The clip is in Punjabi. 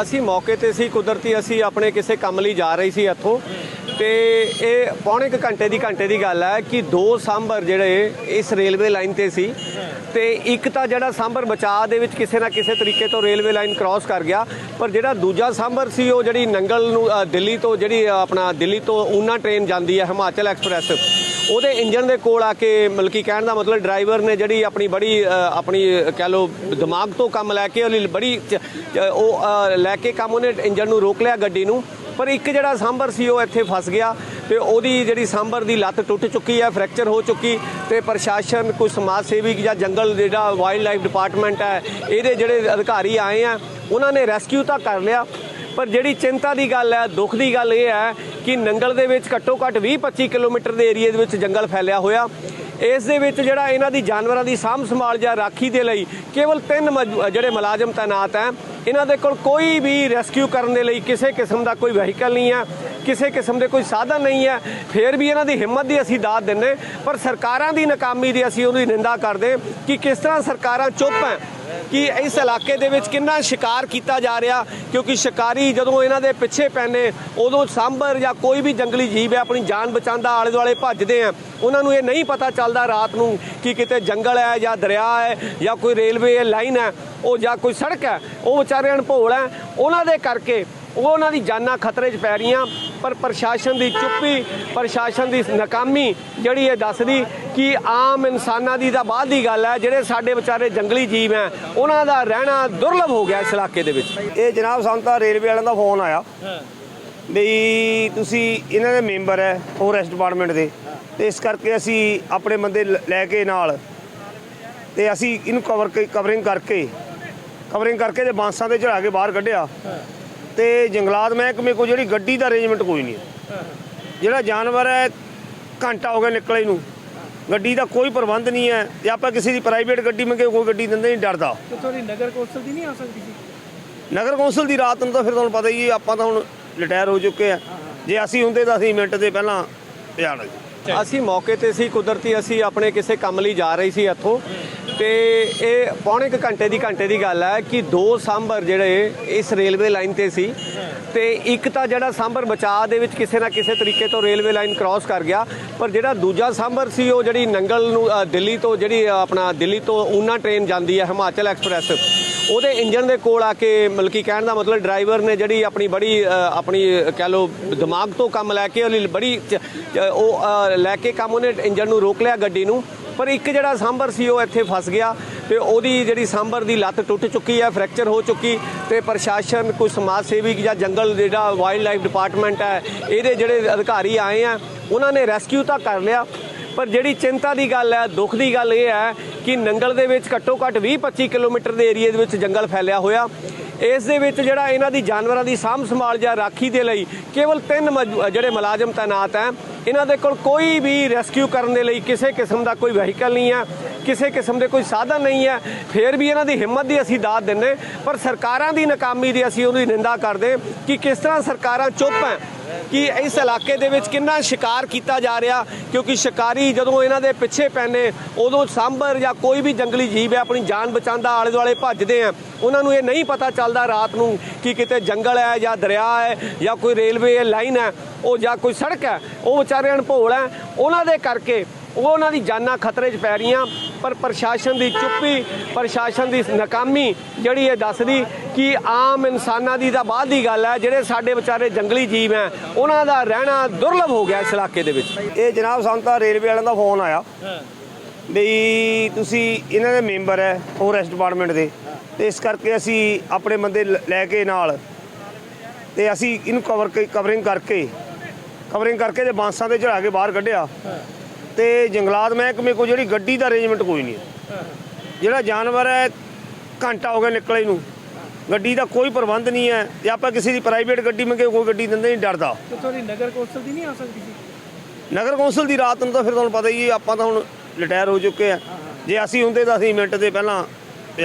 ਅਸੀਂ ਮੌਕੇ ਤੇ ਸੀ, ਕੁਦਰਤੀ ਅਸੀਂ ਆਪਣੇ ਕਿਸੇ ਕੰਮ ਲਈ ਜਾ ਰਹੇ ਸੀ ਇੱਥੋਂ। ਤੇ ਇਹ ਪੌਣੇ ਕੁ ਘੰਟੇ ਦੀ ਘੰਟੇ ਦੀ ਗੱਲ ਹੈ ਕਿ ਦੋ ਸਾਂਭਰ ਜਿਹੜੇ ਇਸ ਰੇਲਵੇ ਲਾਈਨ ਤੇ ਸੀ। ਤੇ ਇੱਕ ਤਾਂ ਜਿਹੜਾ ਸਾਂਭਰ ਬਚਾਅ ਦੇ ਵਿੱਚ ਕਿਸੇ ਨਾ ਕਿਸੇ ਤਰੀਕੇ ਤੋਂ ਰੇਲਵੇ ਲਾਈਨ ਕ੍ਰਾਸ ਕਰ ਗਿਆ, ਪਰ ਜਿਹੜਾ ਦੂਜਾ ਸਾਂਭਰ ਸੀ ਉਹ ਜਿਹੜੀ ਨੰਗਲ ਨੂੰ ਦਿੱਲੀ ਤੋਂ ਜਿਹੜੀ ਆਪਣਾ ਦਿੱਲੀ ਤੋਂ ਊਨਾ ਟ੍ਰੇਨ ਜਾਂਦੀ ਹੈ ਹਿਮਾਚਲ ਐਕਸਪ੍ਰੈਸ। ਉਹਦੇ ਇੰਜਨ ਦੇ ਕੋਲ ਆ ਕੇ ਮਤਲਬ ਕਿ ਕਹਿਣ ਦਾ ਮਤਲਬ ਡਰਾਈਵਰ ਨੇ ਜਿਹੜੀ ਆਪਣੀ ਬੜੀ ਆਪਣੀ ਕਹਿ ਲਓ, ਦਿਮਾਗ ਤੋਂ ਕੰਮ ਲੈ ਕੇ ਉਹਦੀ ਬੜੀ ਚ- ਉਹ ਲੈ ਕੇ ਕੰਮ ਉਹਨੇ ਇੰਜਨ ਨੂੰ ਰੋਕ ਲਿਆ ਗੱਡੀ ਨੂੰ। ਪਰ ਇੱਕ ਜਿਹੜਾ ਸਾਂਭਰ ਸੀ ਉਹ ਇੱਥੇ ਫਸ ਗਿਆ ਤੇ ਉਹਦੀ ਜਿਹੜੀ ਸਾਂਭਰ ਦੀ ਲੱਤ ਟੁੱਟ ਚੁੱਕੀ ਹੈ, ਫ੍ਰੈਕਚਰ ਹੋ ਚੁੱਕੀ ਤੇ ਪ੍ਰਸ਼ਾਸਨ, ਕੋਈ ਸਮਾਜ ਸੇਵੀ ਜਾਂ ਜੰਗਲ ਜਿਹੜਾ ਵਾਈਲਡ ਲਾਈਫ ਡਿਪਾਰਟਮੈਂਟ ਹੈ, ਇਹਦੇ ਜਿਹੜੇ ਅਧਿਕਾਰੀ ਆਏ ਆ, ਉਹਨਾਂ ਨੇ ਰੈਸਕਿਊ ਤਾਂ ਕਰ ਲਿਆ। ਪਰ ਜਿਹੜੀ ਚਿੰਤਾ ਦੀ ਗੱਲ ਹੈ, ਦੁੱਖ ਦੀ ਗੱਲ ਇਹ ਹੈ ਕਿ ਨੰਗਲ ਦੇ ਵਿੱਚ ਘੱਟੋ ਘੱਟ 20-25 ਕਿਲੋਮੀਟਰ ਦੇ ਏਰੀਏ ਦੇ ਵਿੱਚ ਜੰਗਲ ਫੈਲਿਆ ਹੋਇਆ। ਇਸ ਦੇ ਵਿੱਚ ਜਿਹੜਾ ਇਹਨਾਂ ਦੀ ਜਾਨਵਰਾਂ ਦੀ ਸਾਂਭ ਸੰਭਾਲ ਜਾਂ ਰਾਖੀ ਦੇ ਲਈ ਕੇਵਲ ਤਿੰਨ ਮਜ- ਜਿਹੜੇ ਮੁਲਾਜ਼ਮ ਤਾਇਨਾਤ ਹੈ, ਇਹਨਾਂ ਦੇ ਕੋਲ ਕੋਈ ਵੀ ਰੈਸਕਿਊ ਕਰਨ ਦੇ ਲਈ ਕਿਸੇ ਕਿਸਮ ਦਾ ਕੋਈ ਵਹੀਕਲ ਨਹੀਂ ਹੈ, ਕਿਸੇ ਕਿਸਮ ਦੇ ਕੋਈ ਸਾਧਨ ਨਹੀਂ ਹੈ, ਫਿਰ ਵੀ ਇਹਨਾਂ ਦੀ ਹਿੰਮਤ ਦੀ ਅਸੀਂ ਦਾਤ ਦਿੰਨੇ ਪਰ ਸਰਕਾਰਾਂ ਦੀ ਨਾਕਾਮੀ ਦੀ ਅਸੀਂ ਉਹਦੀ ਨਿੰਦਾ ਕਰਦੇ ਕਿ ਕਿਸ ਤਰ੍ਹਾਂ ਸਰਕਾਰਾਂ ਚੁੱਪ ਹੈ ਕਿ ਇਸ ਇਲਾਕੇ ਦੇ ਵਿੱਚ ਕਿੰਨਾ ਸ਼ਿਕਾਰ ਕੀਤਾ ਜਾ ਰਿਹਾ? ਕਿਉਂਕਿ ਸ਼ਿਕਾਰੀ ਜਦੋਂ ਇਹਨਾਂ ਦੇ ਪਿੱਛੇ ਪੈਨੇ ਉਦੋਂ ਸਾਂਭਰ ਜਾਂ ਕੋਈ ਵੀ ਜੰਗਲੀ ਜੀਵ ਹੈ, ਆਪਣੀ ਜਾਨ ਬਚਾਉਂਦਾ ਆਲੇ ਦੁਆਲੇ ਭੱਜਦੇ ਆ। ਉਹਨਾਂ ਨੂੰ ਇਹ ਨਹੀਂ ਪਤਾ ਚੱਲਦਾ ਰਾਤ ਨੂੰ ਕਿ ਕਿਤੇ ਜੰਗਲ ਹੈ ਜਾਂ ਦਰਿਆ ਹੈ ਜਾਂ ਕੋਈ ਰੇਲਵੇ ਲਾਈਨ ਹੈ, ਉਹ ਜਾਂ ਕੋਈ ਸੜਕ ਹੈ। ਉਹ ਵਿਚਾਰੇ ਅਣਭੋਲ ਹੈ। ਉਹਨਾਂ ਦੇ ਕਰਕੇ ਉਹ ਉਹਨਾਂ ਦੀ ਜਾਨਾਂ ਖਤਰੇ 'ਚ ਪੈ ਰਹੀਆਂ। ਪਰ ਪ੍ਰਸ਼ਾਸਨ ਦੀ ਚੁੱਪੀ ਪ੍ਰਸ਼ਾਸਨ ਦੀ ਨਾਕਾਮੀ ਜਿਹੜੀ ਇਹ ਦੱਸਦੀ ਕਿ ਆਮ ਇਨਸਾਨਾਂ ਦੀ ਤਾਂ ਬਾਅਦ ਦੀ ਗੱਲ ਹੈ ਜਿਹੜੇ ਸਾਡੇ ਵਿਚਾਰੇ ਜੰਗਲੀ ਜੀਵ ਹੈ ਉਹਨਾਂ ਦਾ ਰਹਿਣਾ ਦੁਰਲਭ ਹੋ ਗਿਆ ਇਸ ਇਲਾਕੇ ਦੇ ਵਿੱਚ। ਇਹ ਜਨਾਬ ਸਾਨੂੰ ਤਾਂ ਰੇਲਵੇ ਵਾਲਿਆਂ ਦਾ ਫੋਨ ਆਇਆ ਵੀ ਤੁਸੀਂ ਇਹਨਾਂ ਦੇ ਮੈਂਬਰ ਹੈ ਫੋਰੈਸਟ ਡਿਪਾਰਟਮੈਂਟ ਦੇ ਤੇ ਇਸ ਕਰਕੇ ਅਸੀਂ ਆਪਣੇ ਬੰਦੇ ਲ- ਕੇ ਨਾਲ ਤੇ ਅਸੀਂ ਇਹਨੂੰ ਕਵਰ ਕਵਰਿੰਗ ਕਰਕੇ ਕਵਰਿੰਗ ਕਰਕੇ ਤੇ ਬਾਂਸਾਂ ਤੇ ਚੜਾ ਕੇ ਬਾਹਰ ਕੱਢਿਆ। ਤੇ ਜੰਗਲਾਤ ਮਹਿਕਮੇ ਕੋਲ ਜਿਹੜੀ ਗੱਡੀ ਦਾ ਅਰੇਂਜਮੈਂਟ ਕੋਈ ਨਹੀਂ ਹੈ। ਜਿਹੜਾ ਜਾਨਵਰ ਹੈ ਘੰਟਾ ਹੋ ਗਿਆ ਨਿਕਲੇ ਨੂੰ। ਗੱਡੀ ਦਾ ਕੋਈ ਪ੍ਰਬੰਧ ਨਹੀਂ ਹੈ ਤੇ ਆਪਾਂ ਕਿਸੇ ਦੀ ਪ੍ਰਾਈਵੇਟ ਗੱਡੀ ਮੰਗੇ ਕੋਈ ਗੱਡੀ ਦਿੰਦੇ ਨਹੀਂ ਡਰਦਾ। ਤੁਹਾਡੀ ਨਗਰ ਕੌਂਸਲ ਦੀ ਨਹੀਂ ਆ ਸਕਦੀ ਸੀ? ਨਗਰ ਕੌਂਸਲ ਦੀ ਰਾਤ ਨੂੰ ਤਾਂ ਫਿਰ ਤੁਹਾਨੂੰ ਪਤਾ ਹੀ ਆਪਾਂ ਤਾਂ ਹੁਣ ਰਿਟਾਇਰ ਹੋ ਚੁੱਕੇ ਆ। ਜੇ ਅਸੀਂ ਹੁੰਦੇ ਤਾਂ ਅਸੀਂ ਮਿੰਟ ਦੇ ਪਹਿਲਾਂ ਸੀ ਅਸੀਂ ਮੌਕੇ ਤੇ ਸੀ, ਕੁਦਰਤੀ ਅਸੀਂ ਆਪਣੇ ਕਿਸੇ ਕੰਮ ਲਈ ਜਾ ਰਹੇ ਸੀ ਇੱਥੋਂ। ਤੇ ਇਹ ਪੌਣੇ ਕੁ ਘੰਟੇ ਦੀ ਘੰਟੇ ਦੀ ਗੱਲ ਹੈ ਕਿ ਦੋ ਸਾਂਭਰ ਜਿਹੜੇ ਇਸ ਰੇਲਵੇ ਲਾਈਨ ਤੇ ਸੀ। ਤੇ ਇੱਕ ਤਾਂ ਜਿਹੜਾ ਸਾਂਭਰ ਬਚਾਅ ਦੇ ਵਿੱਚ ਕਿਸੇ ਨਾ ਕਿਸੇ ਤਰੀਕੇ ਤੋਂ ਰੇਲਵੇ ਲਾਈਨ ਕ੍ਰਾਸ ਕਰ ਗਿਆ, ਪਰ ਜਿਹੜਾ ਦੂਜਾ ਸਾਂਭਰ ਸੀ ਉਹ ਜਿਹੜੀ ਨੰਗਲ ਨੂੰ ਦਿੱਲੀ ਤੋਂ ਜਿਹੜੀ ਆਪਣਾ ਦਿੱਲੀ ਤੋਂ ਊਨਾ ਟ੍ਰੇਨ ਜਾਂਦੀ ਹੈ ਹਿਮਾਚਲ ਐਕਸਪ੍ਰੈਸ। ਉਹਦੇ ਇੰਜਨ ਦੇ ਕੋਲ ਆ ਕੇ ਮਤਲਬ ਕਿ ਕਹਿਣ ਦਾ ਮਤਲਬ ਡਰਾਈਵਰ ਨੇ ਜਿਹੜੀ ਆਪਣੀ ਬੜੀ ਆਪਣੀ ਕਹਿ ਲਓ, ਦਿਮਾਗ ਤੋਂ ਕੰਮ ਲੈ ਕੇ ਉਹਦੀ ਬੜੀ ਚ- ਉਹ ਲੈ ਕੇ ਕੰਮ ਉਹਨੇ ਇੰਜਨ ਨੂੰ ਰੋਕ ਲਿਆ ਗੱਡੀ ਨੂੰ। ਪਰ ਇੱਕ ਜਿਹੜਾ ਸਾਂਭਰ ਸੀ ਉਹ ਇੱਥੇ ਫਸ ਗਿਆ ਤੇ ਉਹਦੀ ਜਿਹੜੀ ਸਾਂਭਰ ਦੀ ਲੱਤ ਟੁੱਟ ਚੁੱਕੀ ਹੈ, ਫ੍ਰੈਕਚਰ ਹੋ ਚੁੱਕੀ ਤੇ ਪ੍ਰਸ਼ਾਸਨ, ਕੋਈ ਸਮਾਜ ਸੇਵੀ ਜਾਂ ਜੰਗਲ ਜਿਹੜਾ ਵਾਈਲਡ ਲਾਈਫ ਡਿਪਾਰਟਮੈਂਟ ਹੈ, ਇਹਦੇ ਜਿਹੜੇ ਅਧਿਕਾਰੀ ਆਏ ਆ, ਉਹਨਾਂ ਨੇ ਰੈਸਕਿਊ ਤਾਂ ਕਰ ਲਿਆ। ਪਰ ਜਿਹੜੀ ਚਿੰਤਾ ਦੀ ਗੱਲ ਹੈ, ਦੁੱਖ ਦੀ ਗੱਲ ਇਹ ਹੈ ਕਿ ਨੰਗਲ ਦੇ ਵਿੱਚ ਘੱਟੋ ਘੱਟ 20-25 ਕਿਲੋਮੀਟਰ ਦੇ ਏਰੀਏ ਦੇ ਵਿੱਚ ਜੰਗਲ ਫੈਲਿਆ ਹੋਇਆ। ਇਸ ਦੇ ਵਿੱਚ ਜਿਹੜਾ ਇਹਨਾਂ ਦੀ ਜਾਨਵਰਾਂ ਦੀ ਸਾਂਭ ਸੰਭਾਲ ਜਾਂ ਰਾਖੀ ਦੇ ਲਈ ਕੇਵਲ ਤਿੰਨ ਮਜ- ਜਿਹੜੇ ਮੁਲਾਜ਼ਮ ਤਾਇਨਾਤ ਹੈ, ਇਹਨਾਂ ਦੇ ਕੋਲ ਕੋਈ ਵੀ ਰੈਸਕਿਊ ਕਰਨ ਦੇ ਲਈ ਕਿਸੇ ਕਿਸਮ ਦਾ ਕੋਈ ਵਹੀਕਲ ਨਹੀਂ ਹੈ, ਕਿਸੇ ਕਿਸਮ ਦੇ ਕੋਈ ਸਾਧਨ ਨਹੀਂ ਹੈ, ਫਿਰ ਵੀ ਇਹਨਾਂ ਦੀ ਹਿੰਮਤ ਦੀ ਅਸੀਂ ਦਾਤ ਦਿੰਨੇ ਪਰ ਸਰਕਾਰਾਂ ਦੀ ਨਾਕਾਮੀ ਦੀ ਅਸੀਂ ਉਹਦੀ ਨਿੰਦਾ ਕਰਦੇ ਕਿ ਕਿਸ ਤਰ੍ਹਾਂ ਸਰਕਾਰਾਂ ਚੁੱਪ ਹੈ। ਕਿ ਇਸ ਇਲਾਕੇ ਦੇ ਵਿੱਚ ਕਿੰਨਾ ਸ਼ਿਕਾਰ ਕੀਤਾ ਜਾ ਰਿਹਾ? ਕਿਉਂਕਿ ਸ਼ਿਕਾਰੀ ਜਦੋਂ ਇਹਨਾਂ ਦੇ ਪਿੱਛੇ ਪੈਨੇ ਉਦੋਂ ਸਾਂਭਰ ਜਾਂ ਕੋਈ ਵੀ ਜੰਗਲੀ ਜੀਵ ਹੈ, ਆਪਣੀ ਜਾਨ ਬਚਾਉਂਦਾ ਆਲੇ ਦੁਆਲੇ ਭੱਜਦੇ ਆ। ਉਹਨਾਂ ਨੂੰ ਇਹ ਨਹੀਂ ਪਤਾ ਚੱਲਦਾ ਰਾਤ ਨੂੰ ਕਿ ਕਿਤੇ ਜੰਗਲ ਹੈ ਜਾਂ ਦਰਿਆ ਹੈ ਜਾਂ ਕੋਈ ਰੇਲਵੇ ਲਾਈਨ ਹੈ, ਉਹ ਜਾਂ ਕੋਈ ਸੜਕ ਹੈ। ਉਹ ਵਿਚਾਰੇ ਅਣਭੋਲ ਹੈ। ਉਹਨਾਂ ਦੇ ਕਰਕੇ ਉਹ ਉਹਨਾਂ ਦੀ ਜਾਨਾਂ ਖਤਰੇ 'ਚ ਪੈ ਰਹੀਆਂ। ਪਰ ਪ੍ਰਸ਼ਾਸਨ ਦੀ ਚੁੱਪੀ, ਪ੍ਰਸ਼ਾਸਨ ਦੀ ਨਾਕਾਮੀ ਜਿਹੜੀ ਇਹ ਦੱਸਦੀ ਕਿ ਆਮ ਇਨਸਾਨਾਂ ਦੀ ਤਾਂ ਬਾਅਦ ਦੀ ਗੱਲ ਹੈ, ਜਿਹੜੇ ਸਾਡੇ ਵਿਚਾਰੇ ਜੰਗਲੀ ਜੀਵ ਹੈ, ਉਹਨਾਂ ਦਾ ਰਹਿਣਾ ਦੁਰਲਭ ਹੋ ਗਿਆ ਇਸ ਇਲਾਕੇ ਦੇ ਵਿੱਚ। ਇਹ ਜਨਾਬ ਸਾਨੂੰ ਤਾਂ ਰੇਲਵੇ ਵਾਲਿਆਂ ਦਾ ਫੋਨ ਆਇਆ ਵੀ ਤੁਸੀਂ ਇਹਨਾਂ ਦੇ ਮੈਂਬਰ ਹੈ ਫੋਰੈਸਟ ਡਿਪਾਰਟਮੈਂਟ ਦੇ, ਤੇ ਇਸ ਕਰਕੇ ਅਸੀਂ ਆਪਣੇ ਬੰਦੇ ਲੈ ਕੇ ਨਾਲ ਤੇ ਅਸੀਂ ਇਹਨੂੰ ਕਵਰ ਕਵਰਿੰਗ ਕਰਕੇ ਕਵਰਿੰਗ ਕਰਕੇ ਤੇ ਬਾਂਸਾਂ ਤੇ ਚੜਾ ਕੇ ਬਾਹਰ ਕੱਢਿਆ। ਤੇ ਜੰਗਲਾਤ ਮਹਿਕਮੇ ਕੋਲ ਜਿਹੜੀ ਗੱਡੀ ਦਾ ਅਰੇਂਜਮੈਂਟ ਕੋਈ ਨਹੀਂ ਹੈ। ਜਿਹੜਾ ਜਾਨਵਰ ਹੈ ਘੰਟਾ ਹੋ ਗਿਆ ਨਿਕਲੇ ਨੂੰ। ਗੱਡੀ ਦਾ ਕੋਈ ਪ੍ਰਬੰਧ ਨਹੀਂ ਹੈ ਤੇ ਆਪਾਂ ਕਿਸੇ ਦੀ ਪ੍ਰਾਈਵੇਟ ਗੱਡੀ ਮੰਗੇ ਕੋਈ ਗੱਡੀ ਦਿੰਦੇ ਨਹੀਂ ਡਰਦਾ। ਤੁਹਾਡੀ ਨਗਰ ਕੌਂਸਲ ਦੀ ਨਹੀਂ ਆ ਸਕਦੀ ਸੀ ਨਗਰ ਕੌਂਸਲ ਦੀ ਰਾਤ ਨੂੰ ਤਾਂ ਫਿਰ ਤੁਹਾਨੂੰ ਪਤਾ ਹੀ ਆਪਾਂ ਤਾਂ ਹੁਣ ਰਿਟਾਇਰ ਹੋ ਚੁੱਕੇ ਆ। ਜੇ ਅਸੀਂ ਹੁੰਦੇ ਤਾਂ ਅਸੀਂ ਮਿੰਟ ਦੇ ਪਹਿਲਾਂ ਸੀ